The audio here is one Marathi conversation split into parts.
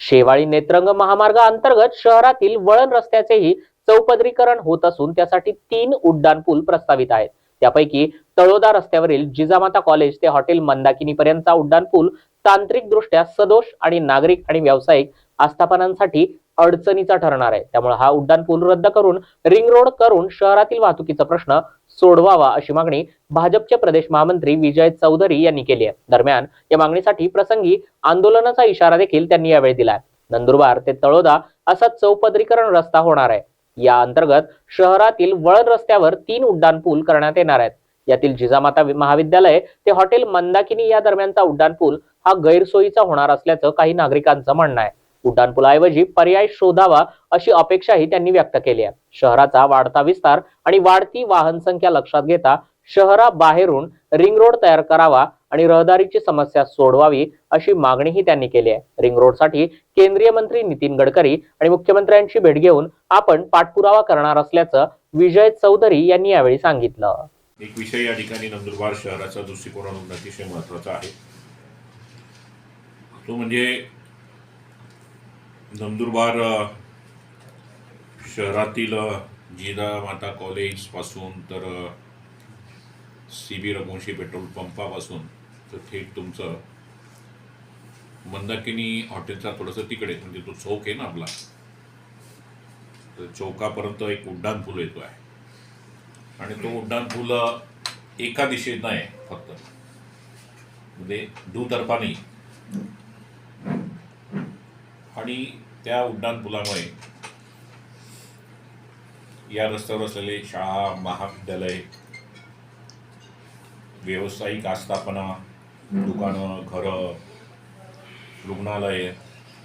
शेवाळी नेत्रंग महामार्गाअंतर्गत शहरातील वळण रस्त्याचेही चौपदरीकरण होत असून त्यासाठी तीन उड्डाण पूल प्रस्तावित आहेत. त्यापैकी तळोदा रस्त्यावरील जिजामाता कॉलेज ते हॉटेल मंदाकिनी पर्यंतचा उड्डाण पूल तांत्रिकदृष्ट्या सदोष आणि नागरिक आणि व्यावसायिक आस्थापनांसाठी अडचणीचा ठरणार आहे. त्यामुळे हा उड्डाण पूल रद्द करून रिंग रोड करून शहरातील वाहतुकीचा प्रश्न सोडवावा अशी मागणी भाजपचे प्रदेश महामंत्री विजय चौधरी यांनी केली आहे. दरम्यान या मागणीसाठी प्रसंगी आंदोलनाचा इशारा देखील त्यांनी यावेळी दिलाय. नंदुरबार ते तळोदा असा चौपदरीकरण रस्ता होणार आहे. या अंतर्गत शहरातील वळण रस्त्यावर तीन उड्डाण पूल करण्यात येणार आहेत. यातील जिजामाता महाविद्यालय ते हॉटेल मंदाकिनी या दरम्यानचा उड्डाण पूल हा गैरसोयीचा होणार असल्याचं काही नागरिकांचं म्हणणं आहे. उड्डाणपुलाऐवजी पर्याय शोधावा अशी अपेक्षाही त्यांनी व्यक्त केली आहे. शहराचा वाढता विस्तार आणि वाढती वाहन संख्या लक्षात घेता शहराबाहेरून रिंग रोड तयार करावा आणि रहदारीची समस्या सोडवावी अशी मागणीही त्यांनी केली आहे. रिंग रोडसाठी केंद्रीय मंत्री नितीन गडकरी आणि मुख्यमंत्र्यांची भेट घेऊन आपण पाठपुरावा करणार असल्याचं विजय चौधरी यांनी यावेळी सांगितलं. एक विषय या ठिकाणी नंदुरबार शहराच्या दृष्टिकोनातून अतिशय महत्त्वाचा आहे. तो म्हणजे नंदुरबार शहरातील माता जिजामाता कॉलेजपासून तर सी बी रघुवंशी पेट्रोल पंपापासून तर थेट तुमचं मंदाकिनी हॉटेलचा थोडंसं तिकडे म्हणजे तो चौक आहे ना आपला तर चौकापर्यंत एक उड्डाण पूल येतो आहे. आणि तो उड्डाण पूल एका दिशेनं आहे फक्त. म्हणजे दुतर्फानी आणि त्या उड्डाण पुलामुळे या रस्त्यावर असलेले शाळा महाविद्यालय व्यावसायिक आस्थापना दुकानं घरं रुग्णालय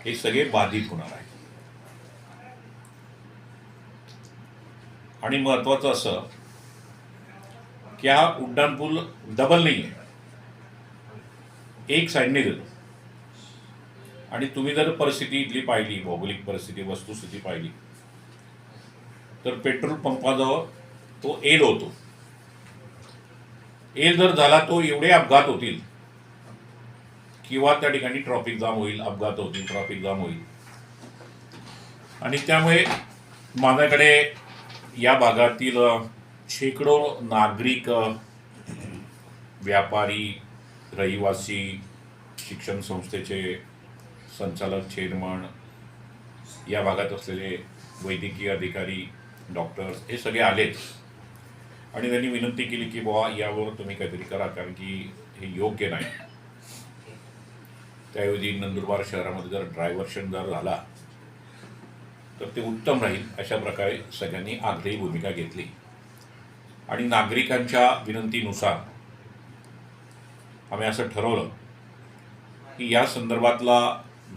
हे सगळे बाधित होणार आहे आणि महत्वाचं असं की हा उड्डाणपूल डबल नाही आहे एक साईडने गेलो. आणि तुम्ही जर परिस्थिती इथली पाहिली भौगोलिक परिस्थिती वस्तुस्थिती पाहिली तर पेट्रोल पंपाजवळ तो एल होतो. एल जर झाला तो एवढे अपघात होतील किंवा त्या ठिकाणी ट्रॉफिक जाम होईल अपघात होतील ट्रॉफिक जाम होईल. आणि त्यामुळे माझ्याकडे या भागातील शेकडो नागरिक व्यापारी रहिवासी शिक्षण संस्थेचे संचालक चेअरमन या भागात असलेले वैद्यकीय अधिकारी डॉक्टर्स हे सगळे आलेच आणि त्यांनी विनंती केली की बुवा यावर तुम्ही काहीतरी करा कारण की हे योग्य नाही. त्याऐवजी नंदुरबार शहरामध्ये जर ड्रायव्हर्शन जर झाला तर ते उत्तम राहील अशा प्रकारे सगळ्यांनी आग्रही भूमिका घेतली. आणि नागरिकांच्या विनंतीनुसार आम्ही असं ठरवलं की या संदर्भातला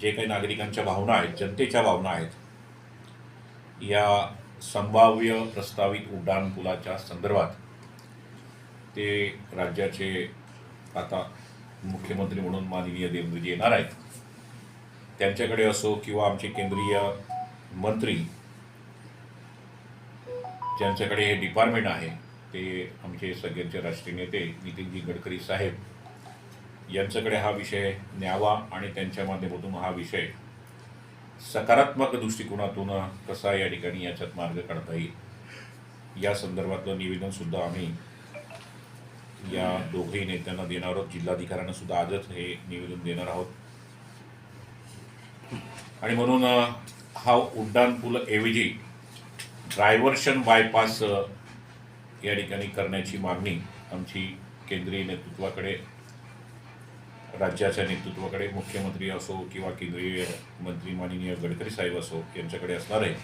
जे काही नागरिकांच्या भावना आहेत जनतेच्या भावना आहेत या संभाव्य प्रस्तावित उड्डाण पुलाच्या संदर्भात ते राज्याचे आता मुख्यमंत्री म्हणून माननीय देवेंद्रजी येणार आहेत. त्यांच्याकडे असो किंवा आमचे केंद्रीय मंत्री ज्यांच्याकडे हे डिपार्टमेंट आहे ते आमचे सगळ्यांचे राष्ट्रीय नेते नितीनजी गडकरी साहेब यांच्याकडे हा विषय न्यावा आणि त्यांच्या माध्यमातून हा विषय सकारात्मक दृष्टिकोनातून कसा या ठिकाणी याच्यात मार्ग काढता येईल या संदर्भातलं निवेदनसुद्धा आम्ही या दोघही नेत्यांना देणार आहोत. जिल्हाधिकाऱ्यांना सुद्धा आजच हे निवेदन देणार आहोत. आणि म्हणून हा उड्डाण पूल ऐवजी ड्रायव्हर्शन बायपास या ठिकाणी करण्याची मागणी आमची केंद्रीय नेतृत्वाकडे राज्याच्या नेतृत्वाकडे मुख्यमंत्री असो किंवा केंद्रीय मंत्री माननीय गडकरी साहेब असो यांच्याकडे असणार आहे.